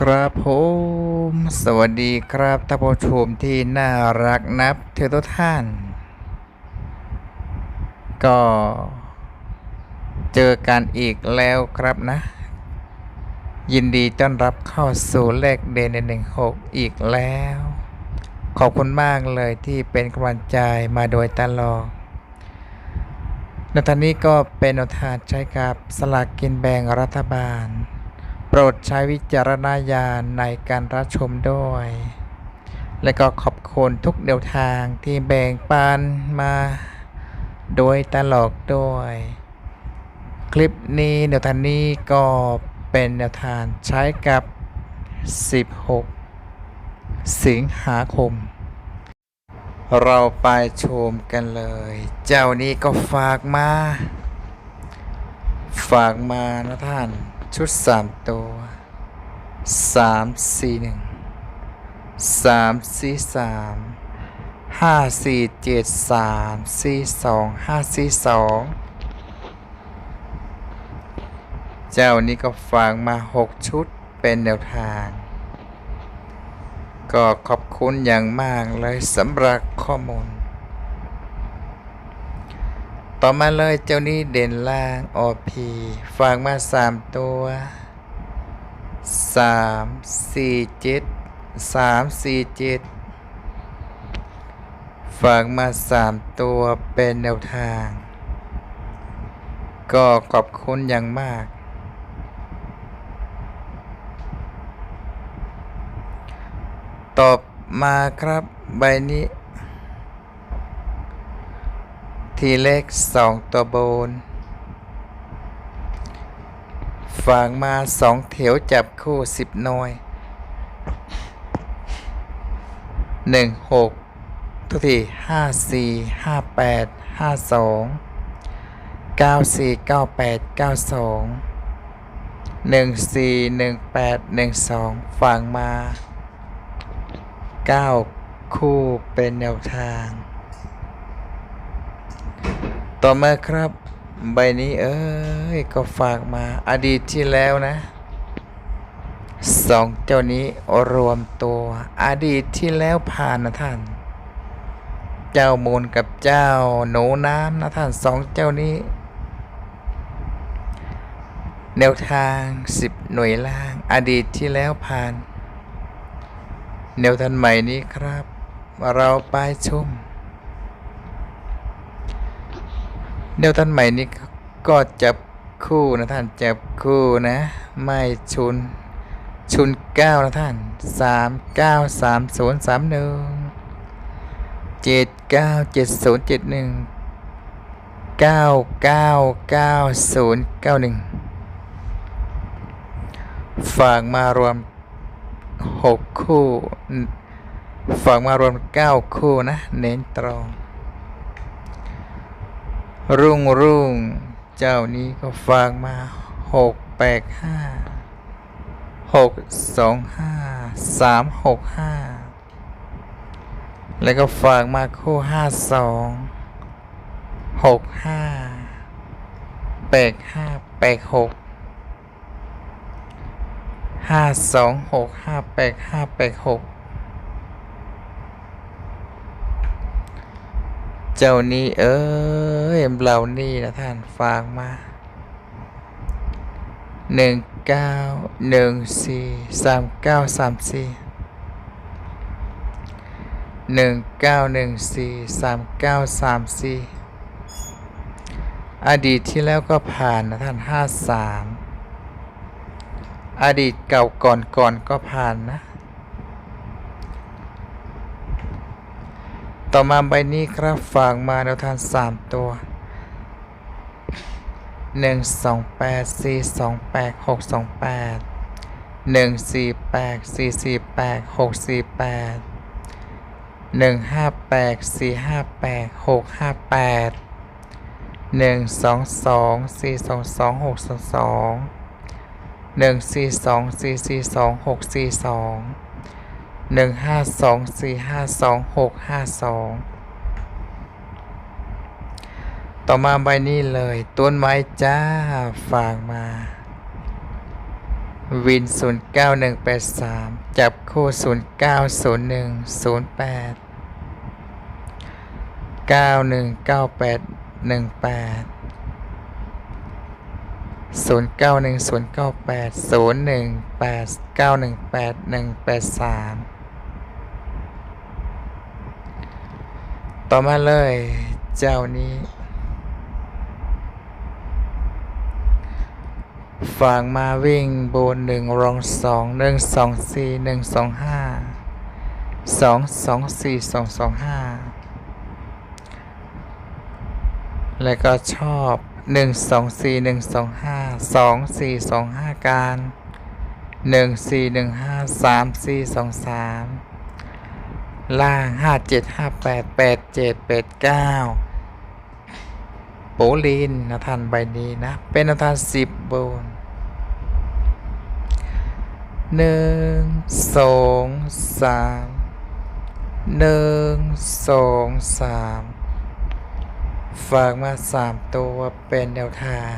ครับผมสวัสดีครับท่านผู้ชมที่น่ารักนับถือทุกท่าน ก็เจอกันอีกแล้วครับนะ ยินดีต้อนรับเข้าสู่เลขเดนหนึ่งหกอีกแล้ว ขอบคุณมากเลยที่เป็นกำลังใจมาโดยตลอดนตอนนี้ก็เป็นแนวทางใช้กับสลากกินแบ่งรัฐบาล ปรดใช้วิจารณญาณในการรับชมด้วย และก็ขอบคุณทุกแนวทางที่แบ่งปันมาโดยตลอดด้วย คลิปนี้แนวทางนี้ก็เป็นแนวทางใช้กับ 16 สิงหาคม เราไปชมกันเลย เจ้านี้ก็ฝากมา ฝากมานะท่าน ชุดสามตัวสามสี่หนึ่งสามสี่สามห้าสี่เจ็ดสามสี่สองห้าสี่สองเจ้านี้ก็ฝากมาหกชุดเป็นแนวทาง ก็ขอบคุณอย่างมากเลยสำหรับข้อมูล ต่อมาเลยเจ้านี้เด่นล่างอพีฝากมาสามตัวสามสี่เจ็ดสามสี่เจ็ดฝากมาสามตัวเป็นแนวทาง ก็ขอบคุณอย่างมาก ตอบมาครับใบนี้ ทีเลขสองตัวบน ฝากมาสองแถวจับคู่สิบหน่วยหนึ่งหกทุกทีห้าสี่ห้าแปดห้าสองเก้าสี่เก้าแปดเก้าสองหนึ่งสี่หนึ่งแปดหนึ่งสองฝากมาเก้าคู่เป็นแนวทาง ต่อมาครับ ใบนี้เอ้ย ก็ฝากมาอดีตที่แล้วนะสองเจ้านี้รวมตัวอดีตที่แล้วผ่านนะท่าน เจ้ามูลกับเจ้าหนูน้ำนะท่านสองเจ้านี้ แนวทางสิบหน่วยล่าง อดีตที่แล้วผ่าน แนวทางใหม่นี้ครับ เราไปชม แนวท่านใหม่นี้ก็จับคู่นะท่านจับคู่นะ ไม่ชุน ชุนเก้านะท่านสามเก้าสามศูนย์สามหนึ่งเจ็ดเก้าเจ็ดศูนย์เจ็ดหนึ่งเก้าเก้าเก้าศูนย์เก้าหนึ่งฝากมารวมหกคู่ ฝากมารวมเก้าคู่นะ เน้นตรง รุ่งรุ่ง เจ้านี้ก็ฝากมาหกแปดห้าหกสองห้าสามหกห้าแล้วก็ฝากมาคู่ห้าสองหกห้าแปดห้าแปดหกห้าสองหกห้าแปดห้าแปดหก เจ้านี้เอ้ยเรานี่นะท่านฝากมาหนึ่งเก้าหนึ่งสี่สามเก้าสามสี่หนึ่งเก้าหนึ่งสี่สามเก้าสามสี่อดีตที่แล้วก็ผ่านนะท่านห้าสามอดีตเก่าก่อนก่อนก็ผ่านนะ ต่อมาใบนี้ครับฝากมาแนวทางสามตัวหนึ่งสองแปดสี่สองแปดหกสองแปดหนึ่งสี่แปดสี่สี่แปดหกสี่แปดหนึ่ง ห้าแปดสี่ห้าแปดหกห้าแปดหนึ่งห้าสองสี่ห้าสองหกห้าสองต่อมาใบนี้เลยต้นไม้จ้าฝากมาวิน 09183 จับคู่ 090108 919818 091098018918 ต่อมาเลย เจ้านี้ฝากมาวิ่งบนหนึ่งรองสองหนึ่งสองสี่หนึ่งสองห้าสองสองสี่สองสองห้าแล้วก็ชอบหนึ่งสองสี่หนึ่งสองห้าสองสี่สองห้าการหนึ่งสี่หนึ่งห้าสามสี่สองสาม ล่างห้าเจ็ดห้าแปดแปดเจ็ดแปดเก้าโปลินนะท่านใบนี้นะ เป็นนะท่านสิบบนหนึ่งสองสามหนึ่งสองสามฝากมาสามตัวเป็นแนวทาง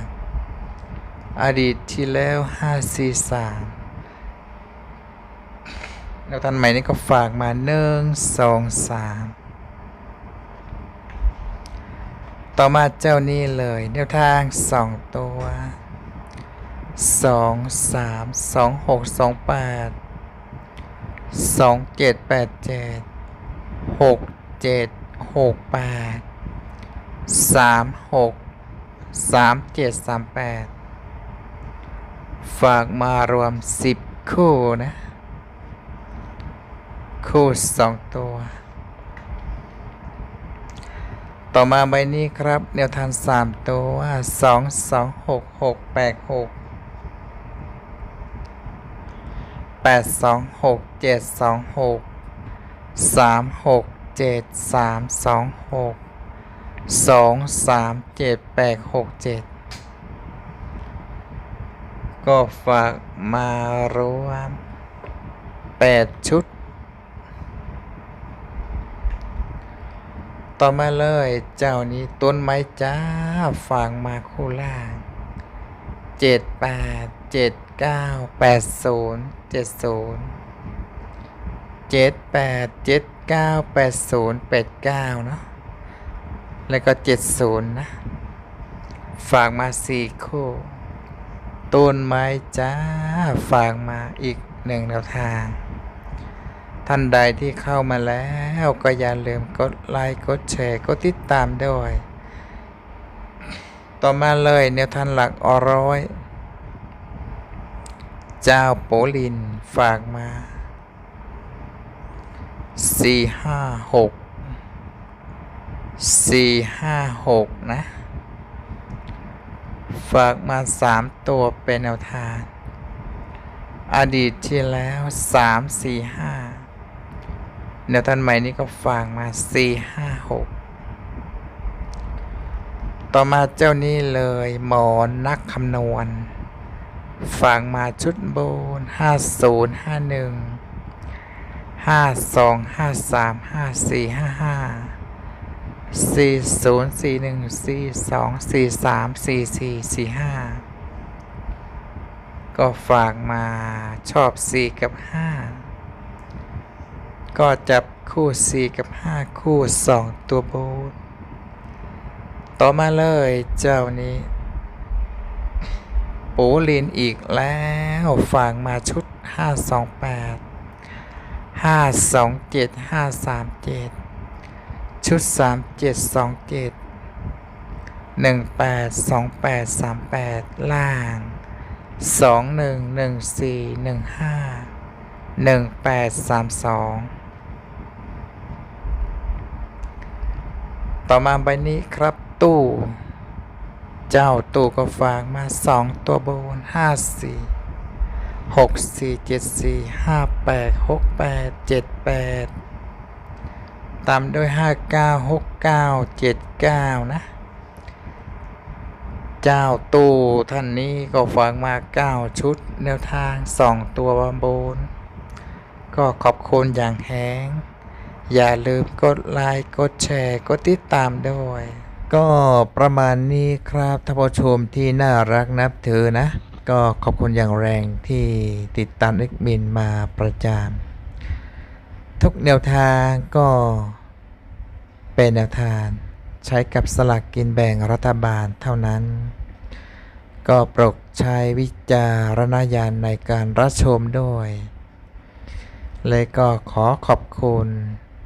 อดีตที่แล้วห้าสี่สาม แนวทางใหม่นี้ก็ฝากมาหนึ่งสองสามต่อมาเจ้านี้เลยแนวทางสองตัวสองสามสองหกสองแปดสองเจ็ดแปดเจ็ดหกเจ็ดหกแปดสามหกสามเจ็ดสามแปดฝากมารวมสิบคู่นะ คู่สองตัว ต่อมาใบนี้ครับแนวทางสามตัวสองสองหกหกแปดหกแปดสองหกเจ็ดสองหกสามหกเจ็ดสามสองหกสองสามเจ็ดแปดหกเจ็ดก็ฝากมารวมแปดชุด ต่อมาเลยเจ้านี้ต้นไม้จ้าฝากมาคู่ล่างเจ็ดแปดเจ็ดเก้าแปดศูนย์เจ็ดศูนย์เจ็ดแปดเจ็ดเก้าแปดศูนย์แปดเก้าเนาะแล้วก็เจ็ดศูนย์นะ ฝากมาสี่คู่ต้นไม้จ้าฝากมาอีกหนึ่งแนวทาง ท่านใดที่เข้ามาแล้วก็อย่าลืมกดไลค์กดแชร์กดติดตามด้วย ต่อมาเลยแนวทางหลักอร้อย เจ้าโปลินฝากมาสี่ห้าหกสี่ห้าหกนะ ฝากมาสามตัวเป็นแนวทาง อดีตที่แล้วสามสี่ห้า แนวทางใหม่นี้ก็ฝากมาสี่ห้าหกต่อมาเจ้านี้เลยหมอนนักคำนวณ ฝากมาชุดโบนห้าศูนย์ห้าหนึ่งห้าสองห้าสามห้าสี่ห้าห้าสี่ศูนย์สี่หนึ่งสี่สองสี่สามสี่สี่สี่ห้าก็ฝากมาชอบสี่กับห้า ก็จับคู่ 4 กับ 5 คู่ 2 ตัวบูทต่อมาเลยเจ้านี้ปูลินอีกแล้วฝั่งมาชุด 528 527 537 ชุด 3727 182838 ล่าง 211415 1832 ต่อมาใบนี้ครับตู้ เจ้าตู้ก็ฝากมาสองตัวบนห้าสี่หกสี่เจ็ดสี่ห้าแปดหกแปดเจ็ดแปดตามด้วยห้าเก้าหกเก้าเจ็ดเก้านะ เจ้าตู้ท่านนี้ก็ฝากมาเก้าชุดแนวทางสองตัวบนบน ก็ขอบคุณอย่างแห้ง อย่าลืมกดไลค์กดแชร์กดติดตามด้วย ก็ประมาณนี้ครับท่านผู้ชมที่น่ารักนับถือนะ ก็ขอบคุณอย่างแรงที่ติดตามเอ็กมินมาประจานทุกแนวทางก็เป็นแนวทางใช้กับสลากกินแบ่งรัฐบาลเท่านั้น ก็โปรดใช้วิจารณญาณในการรับชมด้วย เลยก็ขอขอบคุณ